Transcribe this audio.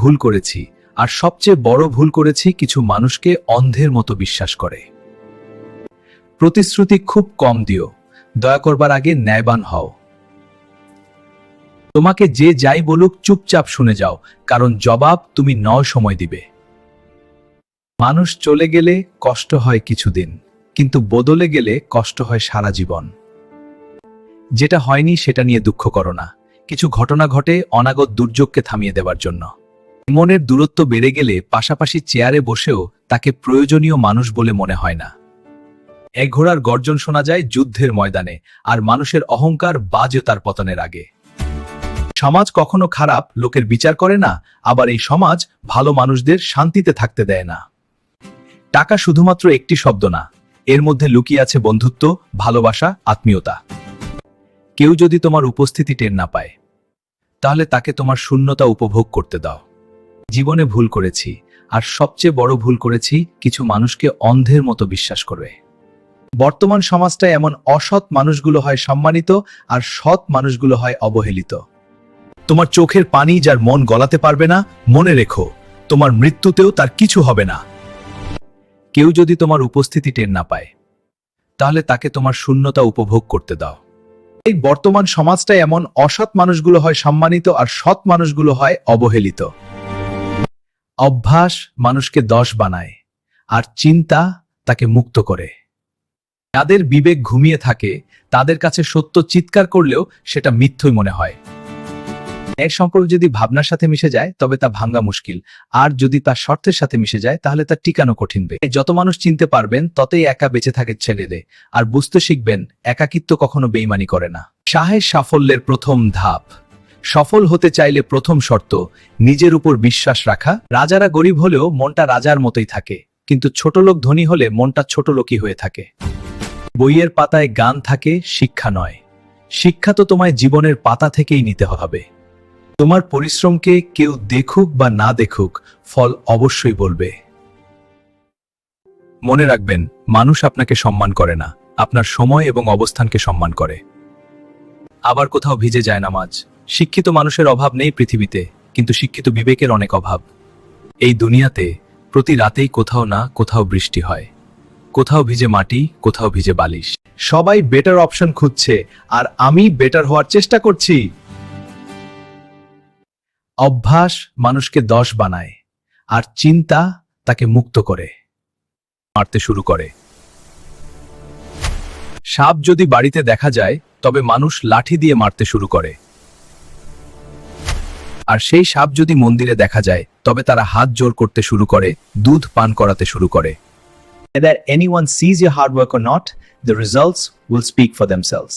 ভুল করেছি, আর সবচেয়ে বড় ভুল করেছি কিছু মানুষকে অন্ধের মতো বিশ্বাস করে। প্রতিশ্রুতি খুব কম দিও, দয়া করবার আগে ন্যায়বান হও। তোমাকে যে যাই বলুক চুপচাপ শুনে যাও, কারণ জবাব তুমি নয় সময় দিবে। মানুষ চলে গেলে কষ্ট হয় কিছুদিন, কিন্তু বদলে গেলে কষ্ট হয় সারা জীবন। যেটা হয়নি সেটা নিয়ে দুঃখ করো না। কিছু ঘটনা ঘটে অনাগত দুর্যোগকে থামিয়ে দেবার জন্য। মনের দূরত্ব বেড়ে গেলে পাশাপাশি চেয়ারে বসেও তাকে প্রয়োজনীয় মানুষ বলে মনে হয় না। এক ঘোড়ার গর্জন শোনা যায় যুদ্ধের ময়দানে, আর মানুষের অহংকার বাজে তার পতনের আগে। সমাজ কখনো খারাপ, লোকের বিচার করে না, আবার এই সমাজ ভালো মানুষদের শান্তিতে থাকতে দেয় না। টাকা শুধুমাত্র একটি শব্দ না, এর মধ্যে লুকিয়ে আছে বন্ধুত্ব, ভালোবাসা, আত্মীয়তা। কেউ যদি তোমার উপস্থিতি টের না পায়, তাহলে তাকে তোমার শূন্যতা উপভোগ করতে দাও। জীবনে ভুল করেছি, আর সবচেয়ে বড় ভুল করেছি কিছু মানুষকে অন্ধের মতো বিশ্বাস করবে। বর্তমান সমাজটা এমন অসৎ মানুষগুলো হয় সম্মানিত, আর সৎ মানুষগুলো হয় অবহেলিত। তোমার চোখের পানি যার মন গলাতে পারবে না, মনে রেখো, তোমার মৃত্যুতেও তার কিছু হবে না। কেউ যদি তোমার উপস্থিতি টের না পায়, তাহলে তাকে তোমার শূন্যতা উপভোগ করতে দাও। এই বর্তমান সমাজটা এমন অসৎ মানুষগুলো হয় সম্মানিত, আর সৎ মানুষগুলো হয় অবহেলিত। অভ্যাস মানুষকে দশ বানায় আর চিন্তা তাকে মুক্ত করে। যাদের বিবেক ঘুমিয়ে থাকে, তাদের কাছে সত্য চিৎকার করলেও সেটা মিথ্যই মনে হয়। এক সম্পর্ক যদি ভাবনার সাথে মিশে যায়, তবে তা ভাঙ্গা মুশকিল। আর যদি তা শর্তের সাথে মিশে যায়, তাহলে তা টিকানো কঠিন যত মানুষ চিনতে পারবেন, ততই একা বেঁচে থাকে ছেলেদের। আর বুঝতে শিখবেন, একাকিত্ব কখনো বেইমানি করে না। শাহের সাফল্যের প্রথম ধাপ। সফল হতে চাইলে প্রথম শর্ত, নিজের উপর বিশ্বাস রাখা। রাজারা গরিব হলেও মনটা রাজার মতোই থাকে, কিন্তু ছোট লোক ধনী হলে মনটা ছোট লোকই হয়ে থাকে। বইয়ের পাতায় গান থাকে, শিক্ষা নয়। শিক্ষা তো তোমায় জীবনের পাতা থেকেই নিতে হবে। তোমার পরিশ্রমকে কেউ দেখুক বা না দেখুক, ফল অবশ্যই বলবে। মনে রাখবেন, মানুষ আপনাকে সম্মান করে না, আপনার সময় এবং অবস্থানকে সম্মান করে। আবার কোথাও ভিজে যায় নামাজ। শিক্ষিত মানুষের অভাব নেই পৃথিবীতে, কিন্তু শিক্ষিত বিবেকের অনেক অভাব। এই দুনিয়াতে প্রতি রাতেই কোথাও না কোথাও বৃষ্টি হয়। কোথাও ভিজে মাটি, কোথাও ভিজে বালিশ। সবাই বেটার অপশন খুঁজছে, আর আমি বেটার হওয়ার চেষ্টা করছি। অভ্যাস মানুষকে দশ বানায়, আর চিন্তা তাকে মুক্ত করে, মারতে শুরু করে। সাপ যদি বাড়িতে দেখা যায়, তবে মানুষ লাঠি দিয়ে মারতে শুরু করে। আর সেই সাপ যদি মন্দিরে দেখা যায় তবে তারা হাত জোর করতে শুরু করে দুধ পান করাতে শুরু করে Whether anyone sees your hard work or not, the results will speak for themselves.